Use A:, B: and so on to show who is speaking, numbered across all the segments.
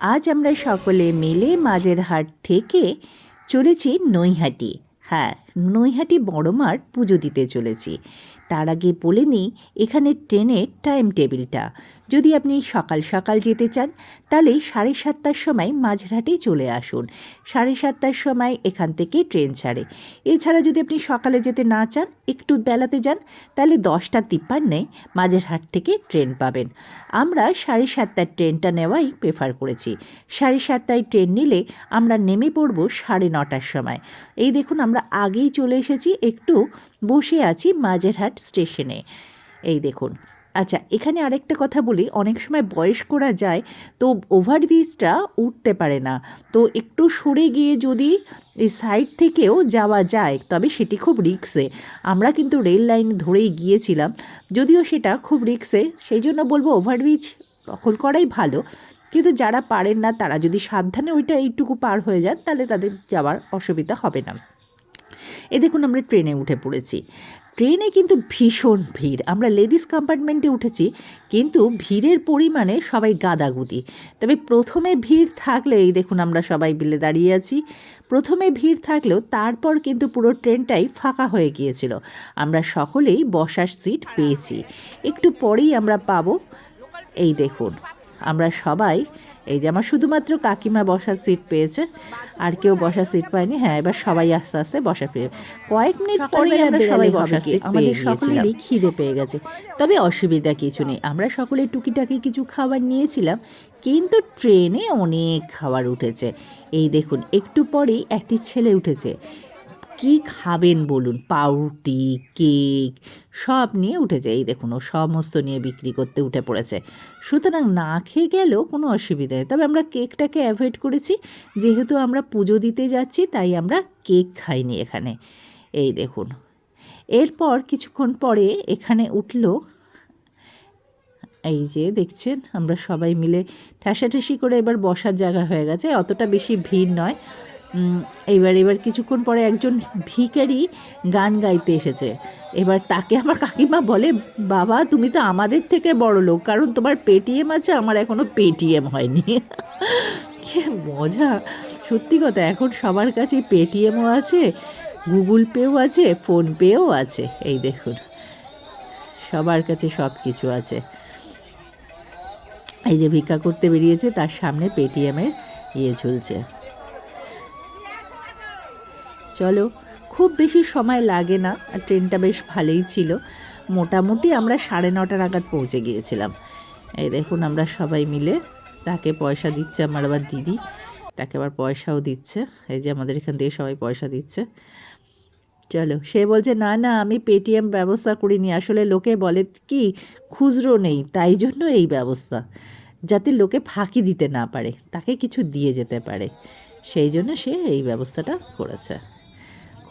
A: আজ আমরা সকলে মিলে মাঝের হাট থেকে চলেছি নৈহাটি। হ্যাঁ নৈহাটি বড় মাঠ পুজো দিতে চলেছি। তার আগে বলে নিই, এখানে ট্রেনের টাইম টেবিলটা যদি আপনি সকাল সকাল যেতে চান, তাহলে সাড়ে সাতটার সময় মাঝরাটে চলে আসুন। সাড়ে সাতটার সময় এখান থেকে ট্রেন ছাড়ে। এছাড়া যদি আপনি সকালে যেতে না চান, একটু বেলাতে যান, তাহলে দশটা তিপ্পান্নে মাঝেরহাট থেকে ট্রেন পাবেন। আমরা সাড়ে সাতটার ট্রেনটা নেওয়াই প্রেফার করেছি। সাড়ে সাতটায় ট্রেন নিলে আমরা নেমে পড়ব সাড়ে নটার সময়। এই দেখুন, আমরা আগেই চলে এসেছি, একটু বসে আছি মাঝেরহাট স্টেশনে। এই দেখুন। আচ্ছা এখানে আরেকটা কথা বলি, অনেক সময় বয়স্করা যায়, তো ওভারব্রিজটা উঠতে পারে না। তো একটু সরে গিয়ে যদি এই সাইড থেকেও যাওয়া যায়, তবে সেটি খুব রিক্সে। আমরা কিন্তু রেল লাইন ধরেই গিয়েছিলাম, যদিও সেটা খুব রিক্সের সেই জন্য বলব ওভারব্রিজ দখল করাই ভালো। কিন্তু যারা পারেন না, তারা যদি সাবধানে ওইটা এইটুকু পার হয়ে যান, তাহলে তাদের যাওয়ার অসুবিধা হবে না। এ দেখুন, আমরা ট্রেনে উঠে পড়েছি। ট্রেনে কিন্তু ভীষণ ভিড়। আমরা লেডিস কম্পার্টমেন্টে উঠেছি, কিন্তু ভিড়ের পরিমাণে সবাই গাদাগুদি। তবে প্রথমে ভিড় থাকলে, এই দেখুন আমরা সবাই বিলে দাঁড়িয়ে আছি, প্রথমে ভিড় থাকলেও তারপর কিন্তু পুরো ট্রেনটাই ফাঁকা হয়ে গিয়েছিল। আমরা সকলেই বসার সিট পেয়েছি। একটু পরেই আমরা পাবো, এই দেখুন। আমরা সবাই এই যে আমার শুধুমাত্র কাকিমা বসার সিট পেয়েছে আর কেউ বসার সিট পায়নি। হ্যাঁ এবার সবাই আস্তে আস্তে বসা পেয়ে কয়েক মিনিট পরে আমরা সবাই বসার সিট আমাদের সকলেরই খিদে পেয়ে গেছে। তবে অসুবিধা কিছু নেই। আমরা সকলে টুকিটাকি কিছু খাবার নিয়েছিলাম কিন্তু ট্রেনে অনেক খাবার উঠেছে। এই দেখুন একটু পরেই একটি ছেলে উঠেছে। কি খাবেন বলুন? পাউরুটি, কেক, সব নিয়ে উঠেছে এই দেখুন, ও সমস্ত নিয়ে বিক্রি করতে উঠে পড়েছে। সুতরাং না খেয়ে গেলেও কোনো অসুবিধা নেই। তবে আমরা কেকটাকে অ্যাভয়েড করেছি। যেহেতু আমরা পুজো দিতে যাচ্ছি, তাই আমরা কেক খাইনি এখানে। এই দেখুন। এরপর কিছুক্ষণ পরে এখানে উঠল এই যে দেখছেন, আমরা সবাই মিলে ঠেসাঠেসি করে এবার বসার জায়গা হয়ে গেছে। অতটা বেশি ভিড় নয়। এইবার এবার কিছুক্ষণ পরে একজন ভিখারি গান গাইতে এসেছে। এবার তাকে আমার কাকিমা বলে, বাবা, তুমি তো আমাদের থেকে বড় লোক, কারণ তোমার পেটিএম আছে, আমার এখনও পেটিএম হয়নি। কে মজা! সত্যি কথা, এখন সবার কাছে পেটিএমও আছে, গুগল পেও আছে ফোনপেও আছে, এই দেখুন। সবার কাছে সব কিছু আছে। এই যে ভিক্ষা করতে বেরিয়েছে, তার সামনে পেটিএমের ইয়ে ঝুলছে। চলো। খুব বেশি সময় লাগে না, আর ট্রেনটা বেশ ভালোই ছিল। মোটামুটি আমরা সাড়ে নটা নাগাদ পৌঁছে গিয়েছিলাম। এই দেখুন আমরা সবাই মিলে, তাকে পয়সা দিচ্ছে আমার আবার দিদি, তাকে আবার পয়সাও দিচ্ছে। এই যে আমাদের এখান থেকে সবাই পয়সা দিচ্ছে। চলো, সে বলছে, না না, আমি পেটিএম ব্যবস্থা করিনি। আসলে লোকে বলে কি, খুচরো নেই, তাই জন্য এই ব্যবস্থা। যাতে লোকে ফাঁকি দিতে না পারে, তাকে কিছু দিয়ে যেতে পারে। সেই জন্য সে এই ব্যবস্থাটা করেছে।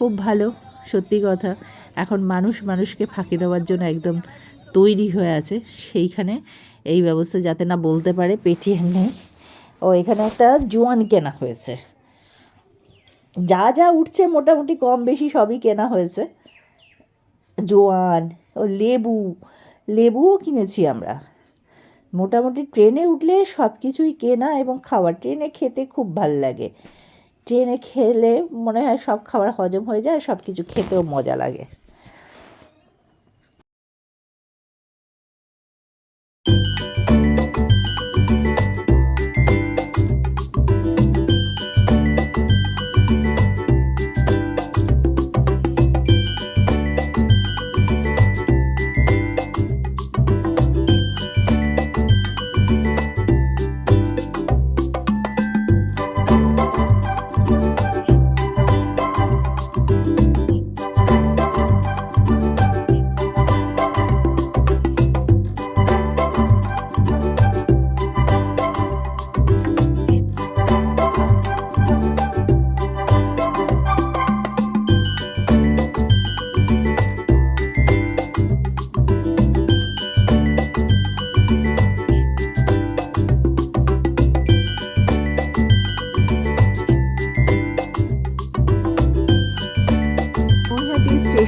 A: খুব ভালো, সত্যি কথা। এখন মানুষ মানুষকে ফাঁকি দেওয়ার জন্য একদম তৈরি হয়ে আছে। সেইখানে এই ব্যবস্থা যাতে না বলতে পারে, পেটিএম নেই। ও, এখানে একটা জোয়ান কেনা হয়েছে। যা যা উঠছে মোটামুটি কম বেশি সবই কেনা হয়েছে। জোয়ান, ও, লেবু, লেবুও কিনেছি আমরা। মোটামুটি ট্রেনে উঠলে সব কিছুই কেনা এবং খাওয়া ট্রেনে খেতে খুব ভালো লাগে। ট্রেনে খেলে মনে হয় সব খাবার হজম হয়ে যায় আর সব কিছু খেতেও মজা লাগে।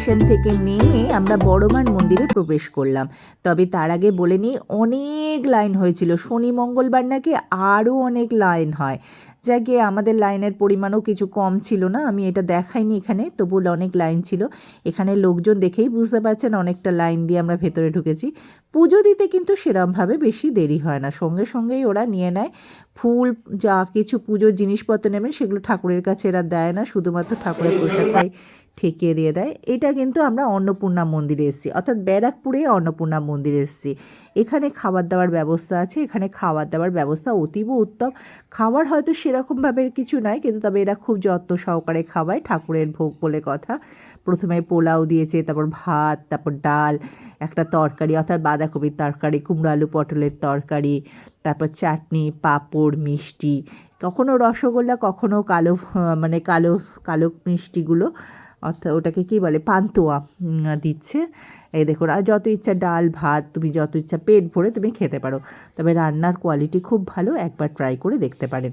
A: স্টেশন থেকে নেমে আমরা বড়মার মন্দিরে প্রবেশ করলাম। তবে তার আগে বলে নিই, অনেক লাইন হয়েছিল। শনি, মঙ্গলবার নাকি আরও অনেক লাইন হয়। যাকে আমাদের লাইনের পরিমাণও কিছু কম ছিল না। আমি এটা দেখাইনি এখানে, তবু অনেক লাইন ছিল। এখানে লোকজন দেখেই বুঝতে পারছেন অনেকটা লাইন দিয়ে আমরা ভেতরে ঢুকেছি। পুজো দিতে কিন্তু সেরমভাবে বেশি দেরি হয় না। সঙ্গে সঙ্গেই ওরা নিয়ে নেয়। ফুল, যা কিছু পুজোর জিনিসপত্র নেবেন সেগুলো ঠাকুরের কাছে এরা দেয় না। শুধুমাত্র ঠাকুরের প্রসাদটাই ঠেকিয়ে দিয়ে দেয়। এটা কিন্তু আমরা অন্নপূর্ণা মন্দিরে এসেছি। অর্থাৎ ব্যারাকপুরে অন্নপূর্ণা মন্দিরে এসেছি। এখানে খাবার দাবার ব্যবস্থা আছে। এখানে খাবার দাবার ব্যবস্থা অতীব উত্তম। খাবার হয়তো সেরকমভাবে কিছু নয় কিন্তু তবে এরা খুব যত্ন সহকারে খাওয়ায় ঠাকুরের ভোগ বলে কথা। প্রথমে পোলাও দিয়েছে, তারপর ভাত, তারপর ডাল, একটা তরকারি, অর্থাৎ বাঁধাকপির তরকারি, কুমড়ো আলু পটলের তরকারি, তারপর চাটনি, পাঁপড়, মিষ্টি, কখনো রসগোল্লা, কখনো কালো মানে কালো কালো মিষ্টিগুলো। অর্থাৎ ওটাকে কী বলে? পান্তোয়া দিচ্ছে। এই দেখুন আর যত ইচ্ছা ডাল, ভাত, তুমি যত ইচ্ছা পেট ভরে তুমি খেতে পারো। তবে রান্নার কোয়ালিটি খুব ভালো, একবার ট্রাই করে দেখতে পারেন।